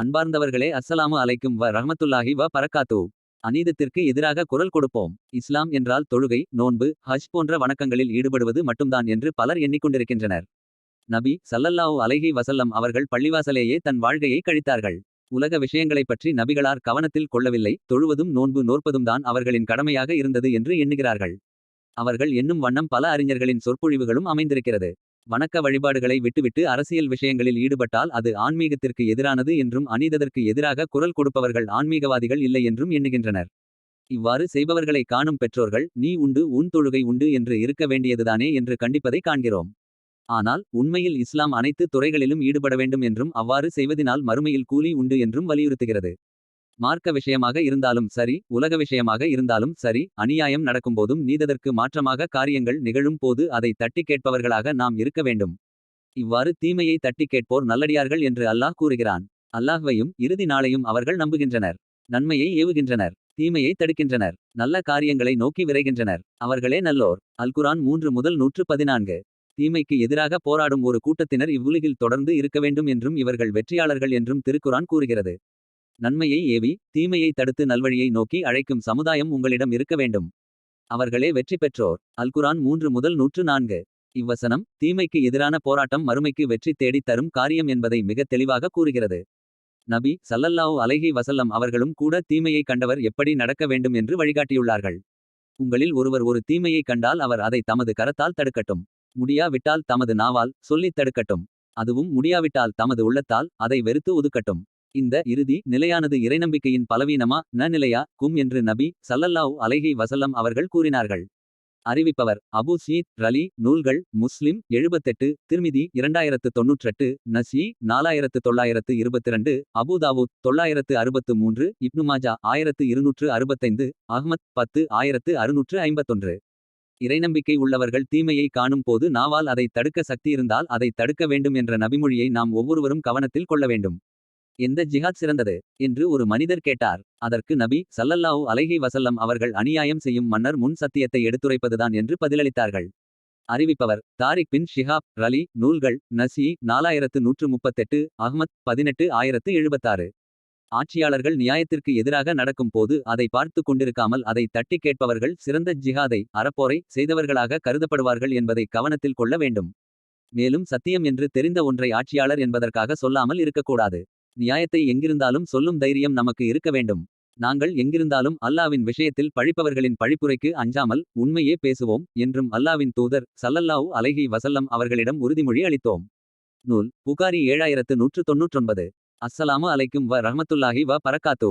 அன்பார்ந்தவர்களே அஸ்ஸலாமு அலைக்கும். வ ரஹமத்துல்லாஹி வ பரக்காத்து அநீதத்திற்கு எதிராக குரல் கொடுப்போம். இஸ்லாம் என்றால் தொழுகை நோன்பு ஹஜ் போன்ற வணக்கங்களில் ஈடுபடுவது மட்டும்தான் என்று பலர் எண்ணிக்கொண்டிருக்கின்றனர். நபி சல்லல்லாஹு அலைஹி வசல்லம் அவர்கள் பள்ளிவாசலேயே தன் வாழ்க்கையை கழித்தார்கள். உலக விஷயங்களைப் பற்றி நபிகளார் கவனத்தில் கொள்ளவில்லை. தொழுவதும் நோன்பு நோற்பதும் தான் அவர்களின் கடமையாக இருந்தது என்று எண்ணுகிறார்கள். அவர்கள் என்னும் வண்ணம் பல அறிஞர்களின் சொற்பொழிவுகளும் அமைந்திருக்கிறது. வணக்க வழிபாடுகளை விட்டுவிட்டு அரசியல் விஷயங்களில் ஈடுபட்டால் அது ஆன்மீகத்திற்கு எதிரானது என்றும் அநீததற்கு எதிராக குரல் கொடுப்பவர்கள் ஆன்மீகவாதிகள் இல்லை என்றும் எண்ணுகின்றனர். இவ்வாறு செய்பவர்களை காணும் பெற்றோர்கள் நீ உண்டு உன் தொழுகை உண்டு என்று இருக்க வேண்டியதுதானே என்று கண்டிப்பதை காண்கிறோம். ஆனால் உண்மையில் இஸ்லாம் அனைத்து துறைகளிலும் ஈடுபட வேண்டும் என்றும் அவ்வாறு செய்வதினால் மறுமையில் கூலி உண்டு என்றும் வலியுறுத்துகிறது. மார்க்க விஷயமாக இருந்தாலும் சரி உலக விஷயமாக இருந்தாலும் சரி அநியாயம் நடக்கும்போதும் நீததற்கு மாற்றமாக காரியங்கள் நிகழும் போது அதை தட்டி கேட்பவர்களாக நாம் இருக்க வேண்டும். இவ்வாறு தீமையை தட்டி கேட்போர் நல்லடியார்கள் என்று அல்லாஹ் கூறுகிறான். அல்லாஹ்வையும் இறுதி நாளையும் அவர்கள் நம்புகின்றனர். நன்மையை ஏவுகின்றனர். தீமையை தடுக்கின்றனர். நல்ல காரியங்களை நோக்கி விரைகின்றனர். அவர்களே நல்லோர். அல்குரான் மூன்று முதல் நூற்று பதினான்கு. தீமைக்கு எதிராக போராடும் ஒரு கூட்டத்தினர் இவ்வுலகில் தொடர்ந்து இருக்க வேண்டும் என்றும் இவர்கள் வெற்றியாளர்கள் என்றும் திருக்குரான் கூறுகிறது. நன்மையை ஏவி தீமையை தடுத்து நல்வழியை நோக்கி அழைக்கும் சமுதாயம் உங்களிடம் இருக்க வேண்டும். அவர்களே வெற்றி பெற்றோர். அல்குரான் மூன்று முதல் நூற்று நான்கு. இவ்வசனம் தீமைக்கு எதிரான போராட்டம் மறுமைக்கு வெற்றி தேடித் தரும் காரியம் என்பதை மிக தெளிவாக கூறுகிறது. நபி சல்லல்லாஹு அலைஹி வசல்லம் அவர்களும் கூட தீமையை கண்டவர் எப்படி நடக்க வேண்டும் என்று வழிகாட்டியுள்ளார்கள். உங்களில் ஒருவர் ஒரு தீமையை கண்டால் அவர் அதை தமது கரத்தால் தடுக்கட்டும். முடியாவிட்டால் தமது நாவால் சொல்லித் தடுக்கட்டும். அதுவும் முடியாவிட்டால் தமது உள்ளத்தால் அதை வெறுத்து ஒதுக்கட்டும். இந்த இறுதி நிலையானது இறைநம்பிக்கையின் பலவீனமா? ந நிலையா? கும் என்று நபி சல்லல்லாஹ் அலைஹி வசல்லம் அவர்கள் கூறினார்கள். அறிவிப்பவர் அபு சீத் ரலி நூல்கள் முஸ்லிம் எழுபத்தெட்டு திருமிதி இரண்டாயிரத்து தொன்னூற்றெட்டு நசி நாலாயிரத்து தொள்ளாயிரத்து இருபத்திரண்டு அபுதாவூத் தொள்ளாயிரத்து அறுபத்து மூன்று இப்னுமாஜா ஆயிரத்து இருநூற்று அறுபத்தைந்து அஹ்மத் பத்து ஆயிரத்து அறுநூற்று ஐம்பத்தொன்று. இறைநம்பிக்கை உள்ளவர்கள் தீமையை காணும் போது நாவால் அதை தடுக்க சக்தியிருந்தால் அதை தடுக்க வேண்டும் என்ற நபிமொழியை நாம் ஒவ்வொருவரும் கவனத்தில் கொள்ள வேண்டும். எந்த ஜிஹாத் சிறந்தது? என்று ஒரு மனிதர் கேட்டார். அதற்கு நபி சல்லல்லாஹூ அலைஹி வசல்லம் அவர்கள் அநியாயம் செய்யும் மன்னர் முன் சத்தியத்தை எடுத்துரைப்பதுதான் என்று பதிலளித்தார்கள். அறிவிப்பவர் தாரிக் பின் ஷிஹாப் ரலி நூல்கள் நசி நாலாயிரத்து நூற்று முப்பத்தெட்டு அஹ்மத் பதினெட்டு ஆயிரத்து எழுபத்தாறு. ஆட்சியாளர்கள் நியாயத்திற்கு எதிராக நடக்கும் போது அதை பார்த்து கொண்டிருக்காமல் அதை தட்டி கேட்பவர்கள் சிறந்த ஜிஹாதை அறப்போரை செய்தவர்களாக கருதப்படுவார்கள் என்பதை கவனத்தில் கொள்ள வேண்டும். மேலும் சத்தியம் என்று தெரிந்த ஒன்றை ஆட்சியாளர் என்பதற்காக சொல்லாமல் இருக்கக்கூடாது. நியாயத்தை எங்கிருந்தாலும் சொல்லும் தைரியம் நமக்கு இருக்க வேண்டும். நாங்கள் எங்கிருந்தாலும் அல்லாவின் விஷயத்தில் பழிப்பவர்களின் பழிப்புரைக்கு அஞ்சாமல் உண்மையே பேசுவோம் என்றும் அல்லாவின் தூதர் சல்லல்லாஹு அலைஹி வசல்லம் அவர்களிடம் உறுதிமொழி அளித்தோம். நூல் புகாரி ஏழாயிரத்து நூற்று தொன்னூற்றொன்பது அஸ்ஸலாமு அலைக்கும் வ ரஹமத்துல்லாஹி வ பரக்காத்தூ